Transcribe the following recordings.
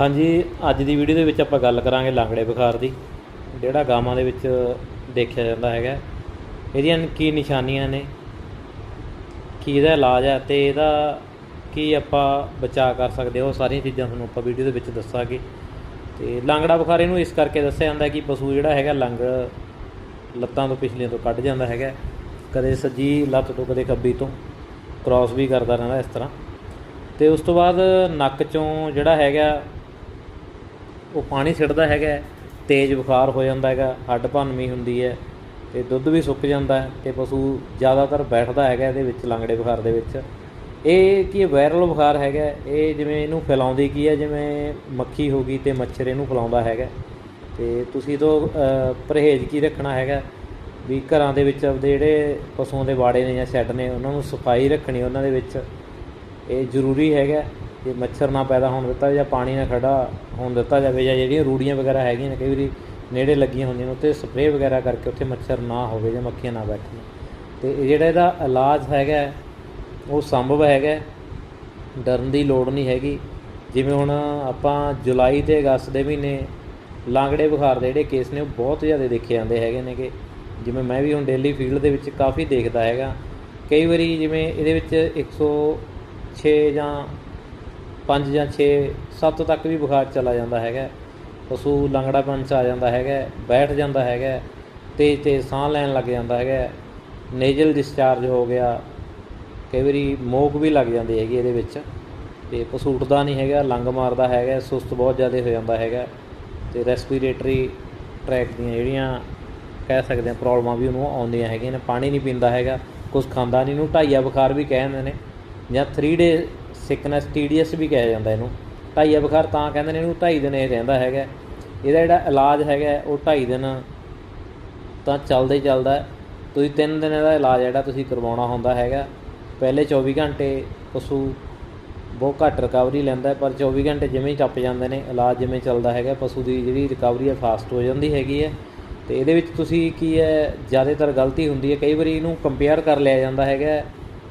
ਹਾਂਜੀ, ਅੱਜ ਦੀ ਵੀਡੀਓ ਦੇ ਵਿੱਚ ਆਪਾਂ ਗੱਲ ਕਰਾਂਗੇ ਲਾਂਗੜੇ ਬੁਖਾਰ ਦੀ, ਜਿਹੜਾ ਗਾਵਾਂ ਦੇ ਵਿੱਚ ਦੇਖਿਆ ਜਾਂਦਾ ਹੈਗਾ। ਇਹਦੀਆਂ ਕੀ ਨਿਸ਼ਾਨੀਆਂ ਨੇ, ਕੀ ਇਹਦਾ ਇਲਾਜ ਹੈ ਤੇ ਇਹਦਾ ਕੀ ਆਪਾਂ ਬਚਾਅ ਕਰ ਸਕਦੇ ਹਾਂ, ਉਹ ਸਾਰੀਆਂ ਚੀਜ਼ਾਂ ਤੁਹਾਨੂੰ ਆਪਾਂ ਵੀਡੀਓ ਦੇ ਵਿੱਚ ਦੱਸਾਂਗੇ। ਤੇ ਲਾਂਗੜਾ ਬੁਖਾਰ ਇਹਨੂੰ ਇਸ ਕਰਕੇ ਦੱਸਿਆ ਜਾਂਦਾ ਕਿ ਪਸ਼ੂ ਜਿਹੜਾ ਹੈਗਾ ਲੰਗ ਲੱਤਾਂ ਤੋਂ ਪਿਛਲੀਆਂ ਤੋਂ ਕੱਢ ਜਾਂਦਾ ਹੈਗਾ, ਕਦੇ ਸੱਜੀ ਲੱਤ ਤੋਂ, ਕਦੇ ਖੱਬੀ ਤੋਂ ਕ੍ਰਾਸ ਵੀ ਕਰਦਾ ਰਹਿੰਦਾ ਇਸ ਤਰ੍ਹਾਂ। ਤੇ ਉਸ ਤੋਂ ਬਾਅਦ ਨੱਕ ਚੋਂ ਜਿਹੜਾ ਹੈਗਾ ਉਹ ਪਾਣੀ ਛਿੜਦਾ ਹੈਗਾ ਤੇਜ਼ ਬੁਖਾਰ ਹੋ ਜਾਂਦਾ ਹੈਗਾ, ਹੱਡ ਭੰਨਵੀਂ ਹੁੰਦੀ ਹੈ ਤੇ ਦੁੱਧ ਵੀ ਸੁੱਕ ਜਾਂਦਾ ਹੈ ਤੇ ਪਸ਼ੂ ਜ਼ਿਆਦਾਤਰ ਬੈਠਦਾ ਹੈਗਾ ਇਹਦੇ ਵਿੱਚ, ਲੰਗੜੇ ਬੁਖਾਰ ਦੇ ਵਿੱਚ। ਇਹ ਕੀ ਵਾਇਰਲ ਬੁਖਾਰ ਹੈਗਾ ਇਹ ਜਿਵੇਂ ਇਹਨੂੰ ਫੈਲਾਉਂਦੀ ਕੀ ਹੈ, ਜਿਵੇਂ ਮੱਖੀ ਹੋ ਗਈ ਤੇ ਮੱਛਰ ਇਹਨੂੰ ਫੈਲਾਉਂਦਾ ਹੈਗਾ ਤੇ ਤੁਸੀਂ ਤੋਂ ਪਰਹੇਜ਼ ਕੀ ਰੱਖਣਾ ਹੈਗਾ ਵੀ ਘਰਾਂ ਦੇ ਵਿੱਚ ਆਪਦੇ ਜਿਹੜੇ ਪਸ਼ੂਆਂ ਦੇ ਬਾੜੇ ਨੇ ਜਾਂ ਸ਼ੈੱਡ ਨੇ, ਉਹਨਾਂ ਨੂੰ ਸਫ਼ਾਈ ਰੱਖਣੀ ਉਹਨਾਂ ਦੇ ਵਿੱਚ। ਇਹ ਜ਼ਰੂਰੀ ਹੈਗਾ ਕਿ ਮੱਛਰ ਨਾ ਪੈਦਾ ਹੋਣ ਦਿੱਤਾ ਜਾਂ ਪਾਣੀ ਨਾ ਖੜਾ ਹੋਣ ਦਿੱਤਾ ਜਾਵੇ ਜਾਂ ਜਿਹੜੀਆਂ ਰੂੜੀਆਂ ਵਗੈਰਾ ਹੈਗੀਆਂ ਨੇ, ਕਈ ਵਾਰੀ ਨੇੜੇ ਲੱਗੀਆਂ ਹੁੰਦੀਆਂ ਨੇ ਉੱਤੇ ਸਪਰੇਅ ਵਗੈਰਾ ਕਰਕੇ ਉੱਥੇ ਮੱਛਰ ਨਾ ਹੋਵੇ ਜਾਂ ਮੱਖੀਆਂ ਨਾ ਬੈਠਣ ਤੇ ਜਿਹੜਾ ਇਹਦਾ ਇਲਾਜ ਹੈਗਾ, ਉਹ ਸੰਭਵ ਹੈਗਾ, ਡਰਨ ਦੀ ਲੋੜ ਨਹੀਂ ਹੈਗੀ। ਜਿਵੇਂ ਹੁਣ ਆਪਾਂ ਜੁਲਾਈ ਤੇ ਅਗਸਤ ਦੇ ਮਹੀਨੇ ਲਾਂਗੜੇ ਬੁਖਾਰ ਦੇ ਜਿਹੜੇ ਕੇਸ ਨੇ, ਉਹ ਬਹੁਤ ਜ਼ਿਆਦਾ ਦੇਖੇ ਜਾਂਦੇ ਹੈਗੇ ਨੇ ਕਿ ਜਿਵੇਂ ਮੈਂ ਵੀ ਹੁਣ ਡੇਲੀ ਫੀਲਡ ਦੇ ਵਿੱਚ ਕਾਫੀ ਦੇਖਦਾ ਹੈਗਾ। ਕਈ ਵਾਰੀ ਜਿਵੇਂ ਇਹਦੇ ਵਿੱਚ 106 ਜਾਂ 5 ਜਾਂ 6 7 ਤੱਕ ਵੀ ਬੁਖਾਰ ਚਲਾ ਜਾਂਦਾ ਹੈਗਾ। ਪਸ਼ੂ ਲੰਗੜਾਪਨ ਚ ਆ ਜਾਂਦਾ ਹੈਗਾ, ਬੈਠ ਜਾਂਦਾ ਹੈਗਾ, ਤੇਜ਼ ਤੇਜ਼ ਸਾਹ ਲੈਣ ਲੱਗ ਜਾਂਦਾ ਹੈਗਾ। ਨੇਜ਼ਲ ਡਿਸਚਾਰਜ ਹੋ ਗਿਆ, ਕਈ ਵਾਰੀ ਮੋਕ ਵੀ ਲੱਗ ਜਾਂਦੀ ਹੈਗੀ ਇਹਦੇ ਵਿੱਚ। ਤੇ ਪਸ਼ੂ ਉੱਠਦਾ ਨਹੀਂ ਹੈਗਾ, ਲੰਗ ਮਾਰਦਾ ਹੈਗਾ, ਸੁਸਤ ਬਹੁਤ ਜ਼ਿਆਦਾ ਹੋ ਜਾਂਦਾ ਹੈਗਾ। ਤੇ ਰੈਸਪੀਰੇਟਰੀ ਟਰੈਕ ਦੀਆਂ ਜਿਹੜੀਆਂ ਕਹਿ ਸਕਦੇ ਆ ਪ੍ਰੋਬਲਮਾਂ ਵੀ ਉਹਨੂੰ ਆਉਂਦੀਆਂ ਹੈਗੀਆਂ ਨੇ, ਪਾਣੀ ਨਹੀਂ ਪੀਂਦਾ ਹੈਗਾ ਕੁਝ ਖਾਂਦਾ ਨਹੀਂ ਇਹਨੂੰ ਢਾਈਆ ਬੁਖਾਰ ਵੀ ਕਹਿ ਦਿੰਦੇ ਨੇ। ਜਾਂ 3 ਡੇ ਸਿਕਨੈਸ ਟੀਡੀਐਸ ਵੀ ਕਿਹਾ ਜਾਂਦਾ ਇਹਨੂੰ। ਢਾਈਆ ਬੁਖਾਰ ਤਾਂ ਕਹਿੰਦੇ ਨੇ ਇਹਨੂੰ ਢਾਈ ਦਿਨ ਇਹ ਰਹਿੰਦਾ ਹੈਗਾ। ਇਹਦਾ ਜਿਹੜਾ ਇਲਾਜ ਹੈਗਾ, ਉਹ ਢਾਈ ਦਿਨ ਤਾਂ ਚੱਲਦਾ ਹੀ ਚੱਲਦਾ। ਤੁਸੀਂ 3 ਦਿਨ ਦਾ ਇਲਾਜ ਜਿਹੜਾ ਤੁਸੀਂ ਕਰਵਾਉਣਾ ਹੁੰਦਾ ਹੈਗਾ। ਪਹਿਲੇ 24 ਘੰਟੇ ਪਸ਼ੂ ਬਹੁਤ ਘੱਟ ਰਿਕਵਰੀ ਲੈਂਦਾ, ਪਰ 24 ਘੰਟੇ ਜਿਵੇਂ ਹੀ ਟੱਪ ਜਾਂਦੇ ਨੇ, ਇਲਾਜ ਜਿਵੇਂ ਚੱਲਦਾ ਹੈਗਾ, ਪਸ਼ੂ ਦੀ ਜਿਹੜੀ ਰਿਕਵਰੀ ਹੈ ਫਾਸਟ ਹੋ ਜਾਂਦੀ ਹੈਗੀ ਹੈ। ਤੇ ਇਹਦੇ ਵਿੱਚ ਤੁਸੀਂ ਕੀ ਹੈ, ਜ਼ਿਆਦਾਤਰ ਗਲਤੀ ਹੁੰਦੀ ਹੈ। ਕਈ ਵਾਰੀ ਇਹਨੂੰ ਕੰਪੇਅਰ ਕਰ ਲਿਆ ਜਾਂਦਾ ਹੈਗਾ।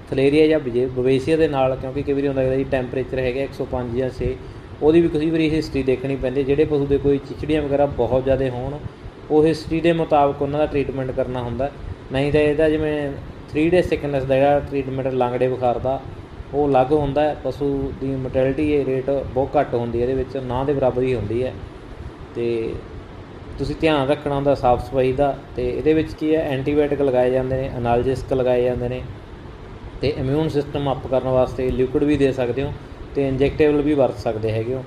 ਥਲੇਰੀਆ ਜਾਂ ਬਜੇ- ਬਵੇਸੀਆ ਦੇ ਨਾਲ, ਕਿਉਂਕਿ ਕਈ ਵਾਰੀ ਹੁੰਦਾ ਹੈ ਜੀ ਟੈਂਪਰੇਚਰ ਹੈਗਾ 105 ਜਾਂ 6 ਉਹਦੀ ਵੀ ਕਈ ਵਾਰੀ ਹਿਸਟਰੀ ਦੇਖਣੀ ਪੈਂਦੀ ਹੈ। ਜਿਹੜੇ ਪਸ਼ੂ ਦੇ ਕੋਈ ਚਿਚੜੀਆਂ ਵਗੈਰਾ ਬਹੁਤ ਜ਼ਿਆਦਾ ਹੋਣ, ਉਹ ਹਿਸਟਰੀ ਦੇ ਮੁਤਾਬਕ ਉਹਨਾਂ ਦਾ ਟ੍ਰੀਟਮੈਂਟ ਕਰਨਾ ਹੁੰਦਾ। ਨਹੀਂ ਤਾਂ ਇਹਦਾ ਜਿਵੇਂ 3 ਡੇ ਸਿਕਨੈਸ ਦਾ ਜਿਹੜਾ ਟ੍ਰੀਟਮੈਂਟ ਲਾਂਗੜੇ ਬੁਖਾਰ ਦਾ, ਉਹ ਅਲੱਗ ਹੁੰਦਾ ਪਸ਼ੂ ਦੀ ਮੋਰਟੈਲਿਟੀ ਰੇਟ ਬਹੁਤ ਘੱਟ ਹੁੰਦੀ ਹੈ, ਇਹਦੇ ਵਿੱਚ ਨਾ ਦੇ ਬਰਾਬਰ ਹੀ ਹੁੰਦੀ ਹੈ। ਤੇ ਤੁਸੀਂ ਧਿਆਨ ਰੱਖਣਾ ਹੁੰਦਾ ਸਾਫ਼ ਸਫ਼ਾਈ ਦਾ, ਤੇ ਇਹਦੇ ਵਿੱਚ ਕੀ ਹੈ ਐਂਟੀਬਾਇਓਟਿਕ ਲਗਾਏ ਜਾਂਦੇ ਨੇ ਅਨਾਲਜਿਸਕ ਲਗਾਏ ਜਾਂਦੇ ਨੇ। ਤੇ ਇਮਿਊਨ ਸਿਸਟਮ ਅਪ ਕਰਨ ਵਾਸਤੇ ਲਿਕੁਇਡ ਵੀ ਦੇ ਸਕਦੇ ਹੋ ਤੇ ਇੰਜੈਕਟੇਬਲ ਵੀ ਵਰਤ ਸਕਦੇ ਹੈਗੇ ਹੋ।